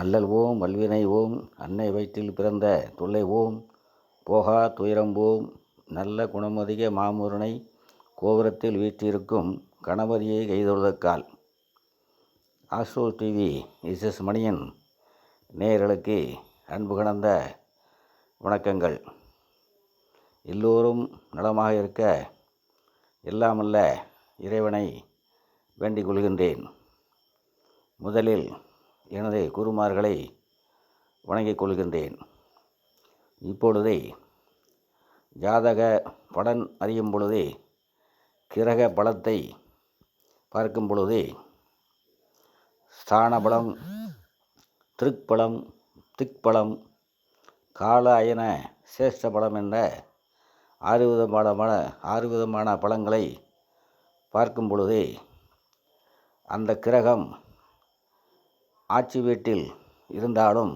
அல்லல் ஓம் வல்வினை ஓம் அன்னை வயிற்றில் பிறந்த தொல்லை ஓம் போகா துயரம் ஓம் நல்ல குணமதிக மாமூரனை கோபுரத்தில் வீற்றிருக்கும் கணபதியை கைதொழுதக்கால் ஆஸ்ட்ரோ டிவி எஸ் மணியன் நேயர்களுக்கு அன்பு கடந்த வணக்கங்கள். எல்லோரும் நலமாக இருக்க எல்லாமல்ல இறைவனை வேண்டிக் கொள்கின்றேன். முதலில் எனது குருமார்களை வணங்கிக் கொள்கின்றேன். இப்பொழுதே ஜாதக பலன் அறியும் பொழுதே கிரக பலத்தை பார்க்கும் பொழுதே ஸ்தான பலம் திருப்பலம் திக்பலம் கால அயன சேஷ்ட பலம் என்ற ஆறு விதமான ஆறு விதமான பலங்களை பார்க்கும் பொழுதே அந்த கிரகம் ஆட்சி வீட்டில் இருந்தாலும்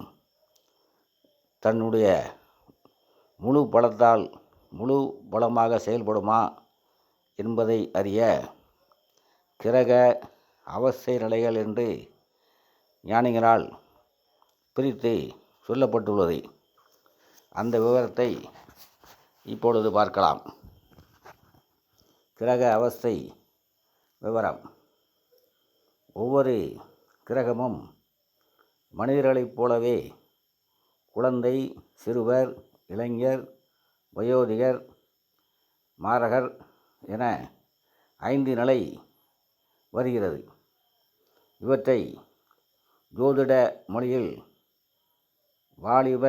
தன்னுடைய முழு பலத்தால் முழு பலமாக செயல்படுமா என்பதை அறிய கிரக அவஸ்தை நிலைகள் என்று ஞானிகளால் பிரித்து சொல்லப்பட்டுள்ளது. அந்த விவரத்தை இப்பொழுது பார்க்கலாம். கிரக அவஸ்தை விவரம். ஒவ்வொரு கிரகமும் மனிதர்களைப் போலவே குழந்தை சிறுவர் இளைஞர் வயோதிகர் மாரகர் என ஐந்து நிலை வருகிறது. இவற்றை ஜோதிட மொழியில் வாலிப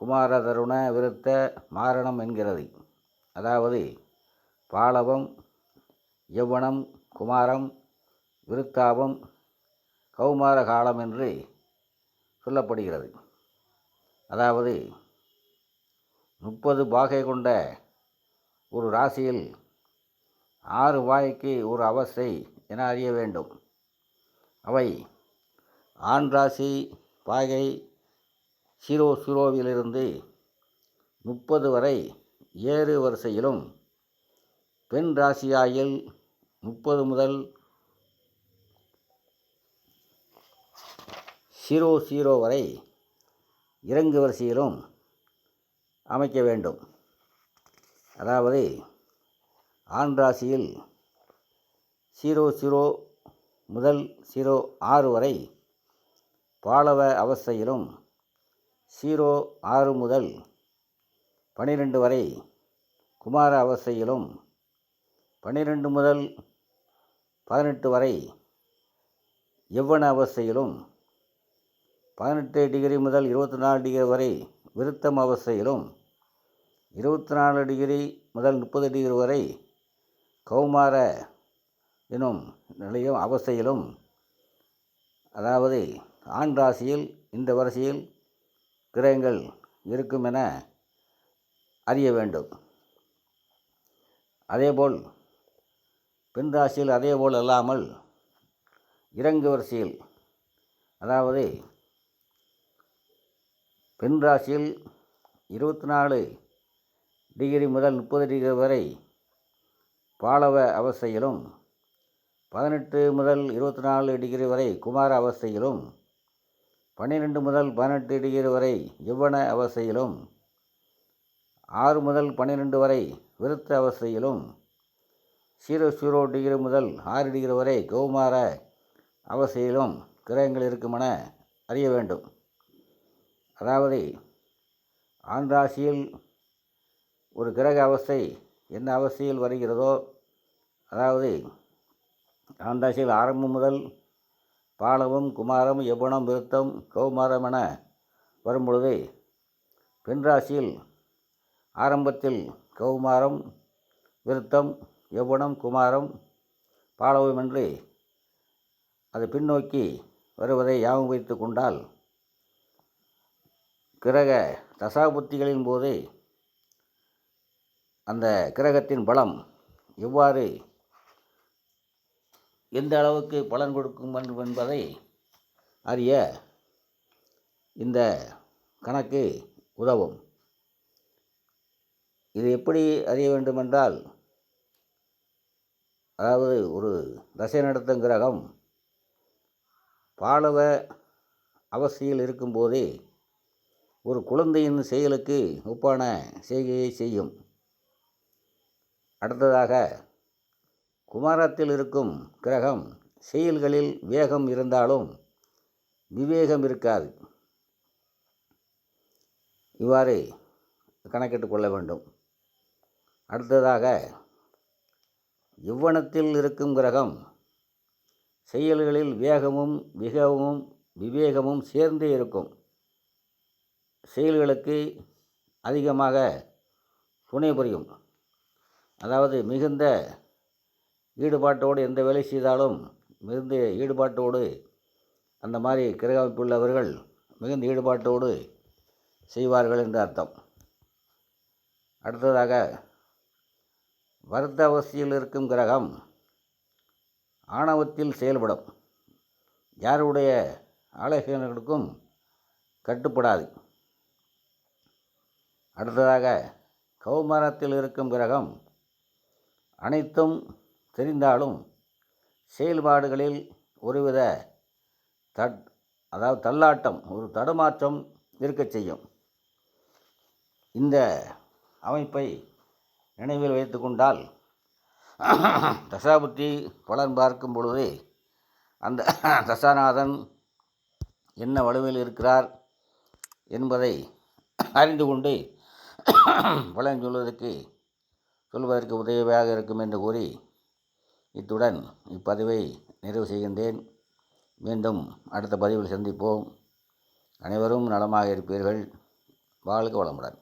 குமாரதருண விருத்த மாரணம் என்கிறது. அதாவது பாலவம் யௌவனம் குமாரம் விருத்தாபம் கௌமார காலம் என்று சொல்லப்படுகிறது. அதாவது முப்பது பாகை கொண்ட ஒரு ராசியில் ஆறு வாய்க்கு ஒரு அவஸ்தை என அறிய வேண்டும். அவை ஆண் ராசி பாகை சீரோ சீரோவிலிருந்து முப்பது வரை ஏறு வரிசையிலும் பெண் ராசியாயில் முப்பது முதல் ஜீரோ ஜீரோ வரை இறங்கு வரிசையிலும் அமைக்க வேண்டும். அதாவது ஆண் ராசியில் ஜீரோ ஜீரோ முதல் ஜீரோ ஆறு வரை பாலவ அவஸ்தையிலும் ஜீரோ ஆறு முதல் பனிரெண்டு வரை குமார அவஸ்தையிலும் பனிரெண்டு முதல் பதினெட்டு வரை எவ்வன அவஸ்தையிலும் பதினெட்டு டிகிரி முதல் இருபத்தி நாலு டிகிரி வரை விருத்தம் அவஸ்தையிலும் இருபத்தி நாலு டிகிரி முதல் முப்பது டிகிரி வரை கௌமார எனும் நிலையும் அவஸ்தையிலும். அதாவது ஆண் ராசியில் இந்த வரிசையில் கிரகங்கள் இருக்கும் என அறிய வேண்டும். அதேபோல் பெண் ராசியில் அதேபோல் அல்லாமல் இறங்கு வரிசையில் அதாவது பெண் ராசியில் இருபத்தி நாலு டிகிரி முதல் முப்பது டிகிரி வரை பாலவ அவஸ்தையிலும் பதினெட்டு முதல் இருபத்தி நாலு டிகிரி வரை குமார அவஸ்தையிலும் பன்னிரெண்டு முதல் பதினெட்டு டிகிரி வரை யவ்வன அவஸ்தையிலும் ஆறு முதல் பன்னிரெண்டு வரை விருத்த அவஸ்தையிலும் ஜீரோ ஜீரோ டிகிரி முதல் ஆறு டிகிரி வரை கௌமார அவஸ்தையிலும் கிரகங்கள் இருக்குமென அறிய வேண்டும். அதாவது ஆண் ராசியில் ஒரு கிரக அவஸ்தை என்ன அவஸ்தையில் வருகிறதோ அதாவது ஆண் ராசியில் ஆரம்பம் முதல் பாலவும் குமாரம் யவனம் விருத்தம் கௌமாரம் என வரும்பொழுது பெண் ராசியில் ஆரம்பத்தில் கௌமாரம் விருத்தம் யவனம் குமாரம் பாலவம் என்று அது பின்னோக்கி வருவதை யாபம் வைத்து கொண்டால் கிரக தசாபுத்திகளின் போது அந்த கிரகத்தின் பலம் எவ்வாறு எந்த அளவுக்கு பலன் கொடுக்கும் என்பதை அறிய இந்த கணக்கு உதவும். இது எப்படி அறிய வேண்டுமென்றால் அதாவது ஒரு தசை நடத்தும் கிரகம் பாலவ அவசியில் இருக்கும்போதே ஒரு குழந்தையின் செயலுக்கு ஒப்பான செய்கையை செய்யும். அடுத்ததாக குமாரத்தில் இருக்கும் கிரகம் செயல்களில் வேகம் இருந்தாலும் விவேகம் இருக்காது. இவ்வாறு கணக்கிட்டு கொள்ள வேண்டும். அடுத்ததாக இவ்வனத்தில் இருக்கும் கிரகம் செயல்களில் வேகமும் மிகவும் விவேகமும் சேர்ந்தே இருக்கும். செயல்களுக்கு அதிகமாக துணை புரியும். அதாவது மிகுந்த ஈடுபாட்டோடு எந்த வேலை செய்தாலும் மிகுந்த ஈடுபாட்டோடு அந்த மாதிரி கிரக அமைப்புள்ளவர்கள் மிகுந்த ஈடுபாட்டோடு செய்வார்கள் என்று அர்த்தம். அடுத்ததாக வருத்த அவசியில் இருக்கும் கிரகம் ஆணவத்தில் செயல்படும். யாருடைய ஆலோசனைகளுக்கும் கட்டுப்படாது. அடுத்ததாக கௌமாரத்தில் இருக்கும் கிரகம். அனைத்தும் தெரிந்தாலும் செயல்பாடுகளில் ஒருவித தட் அதாவது தள்ளாட்டம் ஒரு தடுமாற்றம் இருக்கச் செய்யும். இந்த அமைப்பை நினைவில் வைத்து கொண்டால் தசாபுத்தி பலன் பார்க்கும் பொழுது அந்த தசாநாதன் என்ன வலுவில் இருக்கிறார் என்பதை அறிந்து கொண்டு பலன் சொல்வதற்கு சொல்வதற்கு உதவியாக இருக்கும் என்று கூறி இத்துடன் இப்பதிவை நிறைவு செய்கின்றேன். மீண்டும் அடுத்த பதிவில் சந்திப்போம். அனைவரும் நலமாக இருப்பீர்கள். வாழ்க வளமுடன்.